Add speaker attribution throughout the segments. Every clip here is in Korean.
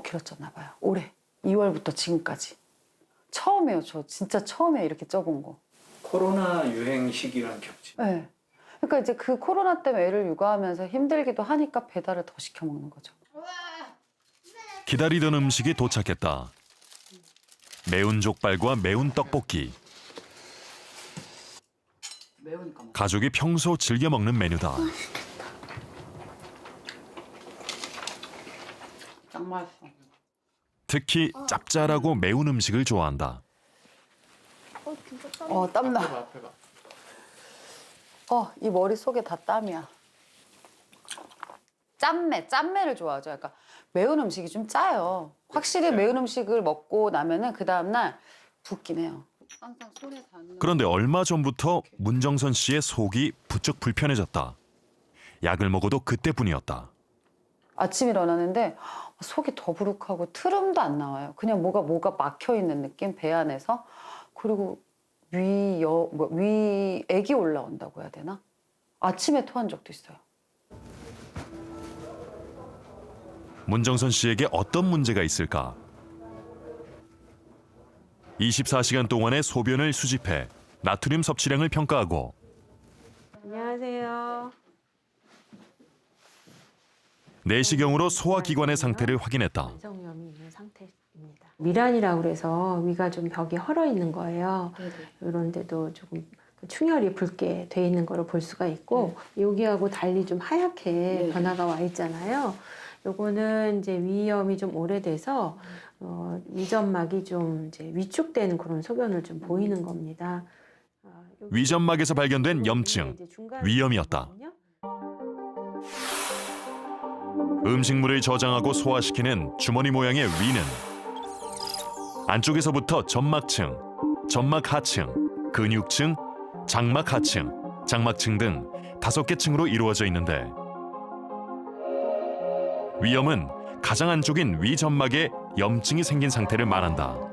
Speaker 1: 5kg 쪘나 봐요. 올해 2월부터 지금까지. 처음이에요. 저 진짜 처음에 이렇게 쪄본 거.
Speaker 2: 코로나 유행 시기랑 겹치.
Speaker 1: 네. 그러니까 이제 그 코로나 때문에 애를 육아하면서 힘들기도 하니까 배달을 더 시켜 먹는 거죠.
Speaker 3: 기다리던 음식이 도착했다. 매운 족발과 매운 떡볶이.
Speaker 1: 매우니까 먹.
Speaker 3: 가족이 평소 즐겨 먹는 메뉴다.
Speaker 1: 맛있어.
Speaker 3: 특히 짭짤하고 매운 음식을 좋아한다.
Speaker 4: 어 진짜 땀.
Speaker 1: 어 땀나.
Speaker 2: 앞에 봐.
Speaker 1: 어 이 머리 속에 다 땀이야. 짠매, 짠매를 좋아하죠. 그러니까 매운 음식이 좀 짜요. 확실히 매운 음식을 먹고 나면은 그 다음 날 붓긴 해요. 항상 손에 닿는.
Speaker 3: 그런데 얼마 전부터 문정선 씨의 속이 부쩍 불편해졌다. 약을 먹어도 그때뿐이었다.
Speaker 1: 아침 일어나는데 속이 더부룩하고 트름도 안 나와요. 그냥 뭐가 뭐가 막혀 있는 느낌 배 안에서 그리고 위여 뭐, 위 액이 올라온다고 해야 되나? 아침에 토한 적도 있어요.
Speaker 3: 문정선 씨에게 어떤 문제가 있을까? 24시간 동안의 소변을 수집해 나트륨 섭취량을 평가하고
Speaker 4: 안녕하세요.
Speaker 3: 내시경으로 소화기관의 상태를 확인했다.
Speaker 4: 만성염이 있는 상태입니다. 미란이라고 그래서 위가 좀 벽이 헐어 있는 거예요. 이런 데도 조금 그 충혈이 붉게 돼 있는 거를 볼 수가 있고 여기하고 달리 좀 하얗게
Speaker 1: 네.
Speaker 4: 변화가 와 있잖아요. 요거는 이제 위염이 좀 오래돼서 어, 위점막이 좀 이제 위축된 그런 소변을 좀 보이는 겁니다. 아, 여기-
Speaker 3: 위점막에서 발견된 염증, 위염이었다. 음식물을 저장하고 소화시키는 주머니 모양의 위는 안쪽에서부터 점막층, 점막 하층, 근육층, 장막 하층, 장막층 등 다섯 개 층으로 이루어져 있는데 위염은 가장 안쪽인 위점막에 염증이 생긴 상태를 말한다.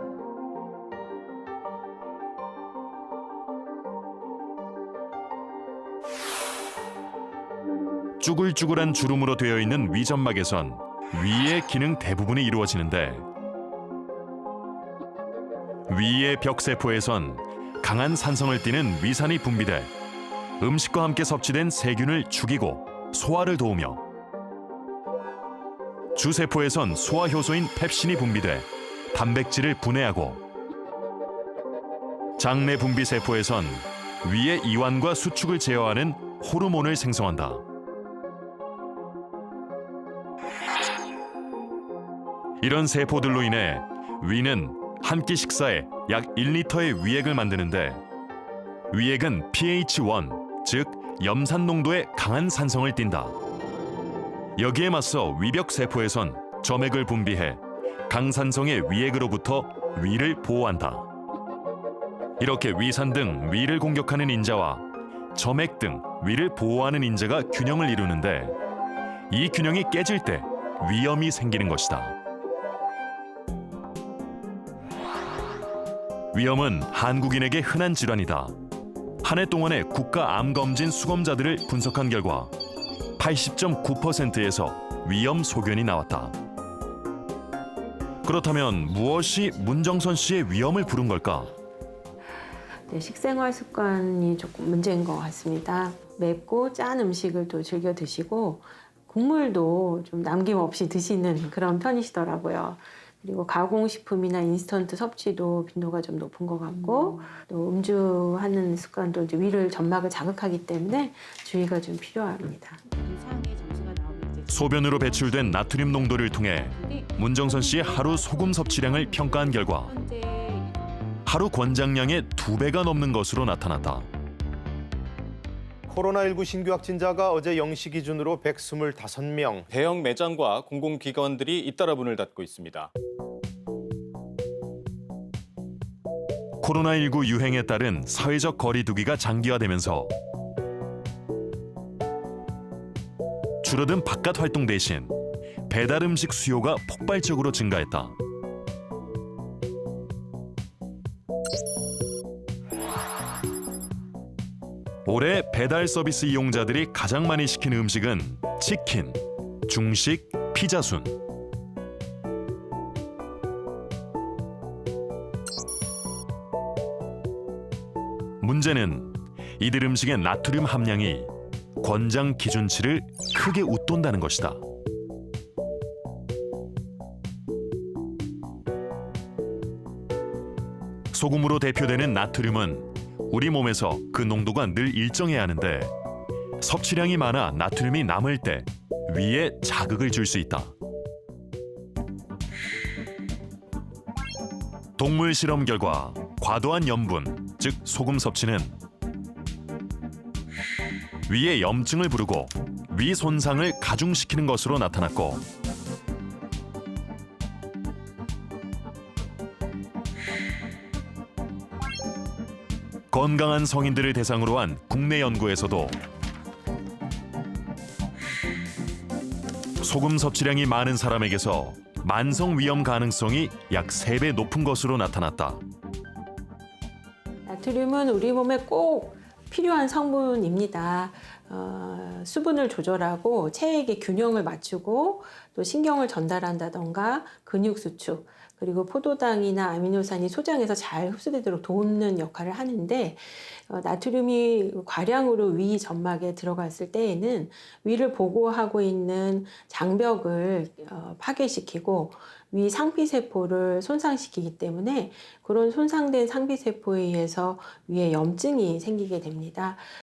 Speaker 3: 쭈글쭈글한 주름으로 되어 있는 위점막에선 위의 기능 대부분이 이루어지는데 위의 벽세포에선 강한 산성을 띠는 위산이 분비돼 음식과 함께 섭취된 세균을 죽이고 소화를 도우며 주세포에선 소화 효소인 펩신이 분비돼 단백질을 분해하고 장내 분비 세포에선 위의 이완과 수축을 제어하는 호르몬을 생성한다. 이런 세포들로 인해 위는 한 끼 식사에 약 1리터의 위액을 만드는데 위액은 pH1, 즉 염산 농도의 강한 산성을 띈다. 여기에 맞서 위벽 세포에선 점액을 분비해 강산성의 위액으로부터 위를 보호한다. 이렇게 위산 등 위를 공격하는 인자와 점액 등 위를 보호하는 인자가 균형을 이루는데 이 균형이 깨질 때 위염이 생기는 것이다. 위염은 한국인에게 흔한 질환이다. 한 해 동안의 국가 암 검진 수검자들을 분석한 결과 80.9%에서 위염 소견이 나왔다. 그렇다면 무엇이 문정선 씨의 위염을 부른 걸까?
Speaker 4: 네, 식생활 습관이 조금 문제인 것 같습니다. 맵고 짠 음식을 또 즐겨 드시고 국물도 좀 남김없이 드시는 그런 편이시더라고요. 그리고 가공식품이나 인스턴트 섭취도 빈도가 좀 높은 것 같고 또 음주하는 습관도 이제 위를 점막을 자극하기 때문에 주의가 좀 필요합니다.
Speaker 3: 소변으로 배출된 나트륨 농도를 통해 문정선 씨의 하루 소금 섭취량을 평가한 결과 하루 권장량의 두 배가 넘는 것으로 나타났다.
Speaker 5: 코로나19 신규 확진자가 어제 0시 기준으로 125명,
Speaker 6: 대형 매장과 공공기관들이 잇따라 문을 닫고 있습니다.
Speaker 3: 코로나19 유행에 따른 사회적 거리두기가 장기화되면서 줄어든 바깥 활동 대신 배달 음식 수요가 폭발적으로 증가했다. 올해 배달 서비스 이용자들이 가장 많이 시킨 음식은 치킨, 중식, 피자순. 문제는 이들 음식의 나트륨 함량이 권장 기준치를 크게 웃돈다는 것이다. 소금으로 대표되는 나트륨은 우리 몸에서 그 농도가 늘 일정해야 하는데 섭취량이 많아 나트륨이 남을 때 위에 자극을 줄 수 있다. 동물 실험 결과 과도한 염분, 즉 소금 섭취는 위에 염증을 부르고 위 손상을 가중시키는 것으로 나타났고 건강한 성인들을 대상으로 한 국내 연구에서도 소금 섭취량이 많은 사람에게서 만성 위험 가능성이 약 3배 높은 것으로 나타났다.
Speaker 4: 나트륨은 우리 몸에 꼭 필요한 성분입니다. 어, 수분을 조절하고 체액의 균형을 맞추고 또 신경을 전달한다던가 근육 수축 그리고 포도당이나 아미노산이 소장에서 잘 흡수되도록 돕는 역할을 하는데 어, 나트륨이 과량으로 위 점막에 들어갔을 때에는 위를 보호하고 있는 장벽을 어, 파괴시키고 위 상피세포를 손상시키기 때문에 그런 손상된 상피세포에 의해서 위에 염증이 생기게 됩니다.